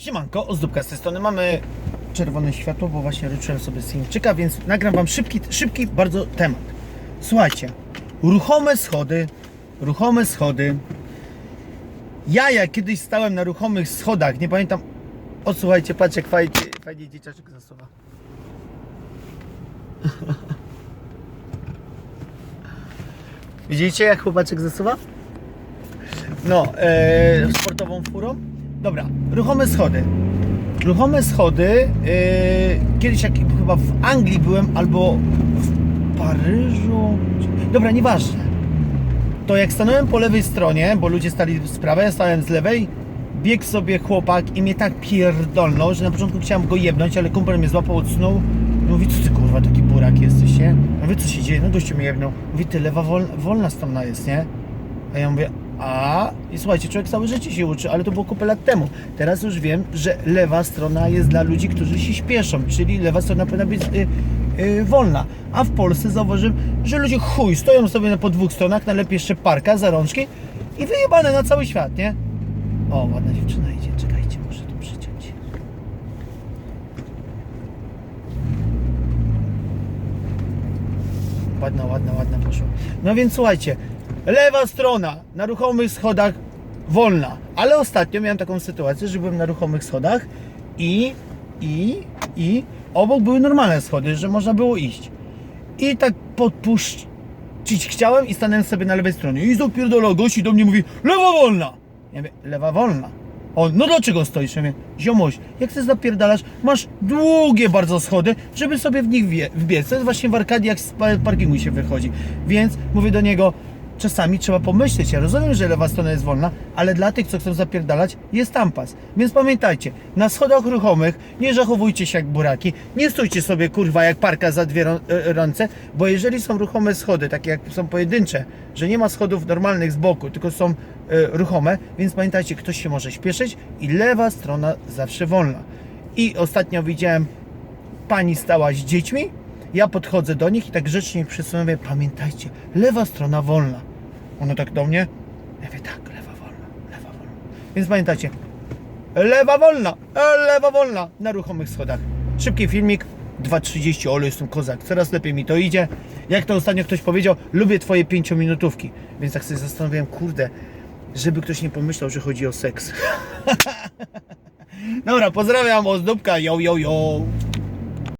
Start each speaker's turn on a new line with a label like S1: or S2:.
S1: Siemanko, ozdóbka z tej strony. Mamy czerwone światło, bo właśnie ryczyłem sobie z Chińczyka, więc nagram Wam szybki, szybki bardzo temat. Słuchajcie, ruchome schody, ruchome schody. Ja jak kiedyś stałem na ruchomych schodach, nie pamiętam... O, słuchajcie, patrz jak fajnie, fajnie dzieciaczek zasuwa. Widzicie jak chłopaczek zasuwa? No, e, sportową furą. Dobra, ruchome schody. Ruchome schody. E, kiedyś jak chyba w Anglii byłem albo w Paryżu. Dobra, nieważne. To jak stanąłem po lewej stronie, bo ludzie stali z prawej, ja stałem z lewej, biegł sobie chłopak i mnie tak pierdolnął, że na początku chciałem go jebnąć, ale kumpel mnie złapał od snu. Mówi, co ty kurwa taki burak jesteś, nie? Ja mówię, co się dzieje? No gościu mnie jebnął. Mówi, ty lewa wolna, wolna strona jest, nie? A ja mówię, a i słuchajcie, człowiek całe życie się uczy, ale to było kupę lat temu. Teraz już wiem, że lewa strona jest dla ludzi, którzy się śpieszą, czyli lewa strona powinna być y, y, wolna. A w Polsce zauważyłem, że ludzie chuj, stoją sobie po dwóch stronach, najlepiej jeszcze parka za rączki i wyjebane na cały świat, nie? O, ładna dziewczyna idzie, czekajcie, muszę tu przyciąć. Ładna, ładna, ładna poszła. No więc słuchajcie, lewa strona na ruchomych schodach wolna. Ale ostatnio miałem taką sytuację, że byłem na ruchomych schodach i, i, i obok były normalne schody, że można było iść. I tak podpuścić chciałem i stanąłem sobie na lewej stronie. I zapierdolał gość i do mnie mówi, lewa wolna. Ja mówię, lewa wolna. On, no dlaczego stoisz? Ja mówię, ziomuś, jak ty zapierdalasz, masz długie bardzo schody, żeby sobie w nich wbiec. To jest właśnie w Arkadii, jak z pa- parkingu się wychodzi. Więc mówię do niego, czasami trzeba pomyśleć. Ja rozumiem, że lewa strona jest wolna, ale dla tych, co chcą zapierdalać, jest tam pas. Więc pamiętajcie, na schodach ruchomych nie zachowujcie się jak buraki, nie stójcie sobie kurwa jak parka za dwie rą- e, ręce, bo jeżeli są ruchome schody, takie jak są pojedyncze, że nie ma schodów normalnych z boku, tylko są e, ruchome, więc pamiętajcie, ktoś się może śpieszyć i lewa strona zawsze wolna. I ostatnio widziałem pani stała z dziećmi, ja podchodzę do nich i tak grzecznie ich przesunuję, pamiętajcie, lewa strona wolna. Ona tak do mnie, ja mówię, tak, lewa wolna, lewa wolna. Więc pamiętajcie, lewa wolna, e, lewa wolna na ruchomych schodach. Szybki filmik, 2.30, ole jestem kozak, coraz lepiej mi to idzie. Jak to ostatnio ktoś powiedział, lubię twoje pięciominutówki. Więc tak sobie zastanawiałem, kurde, żeby ktoś nie pomyślał, że chodzi o seks. Dobra, pozdrawiam, ozdóbka, yo, yo, yo.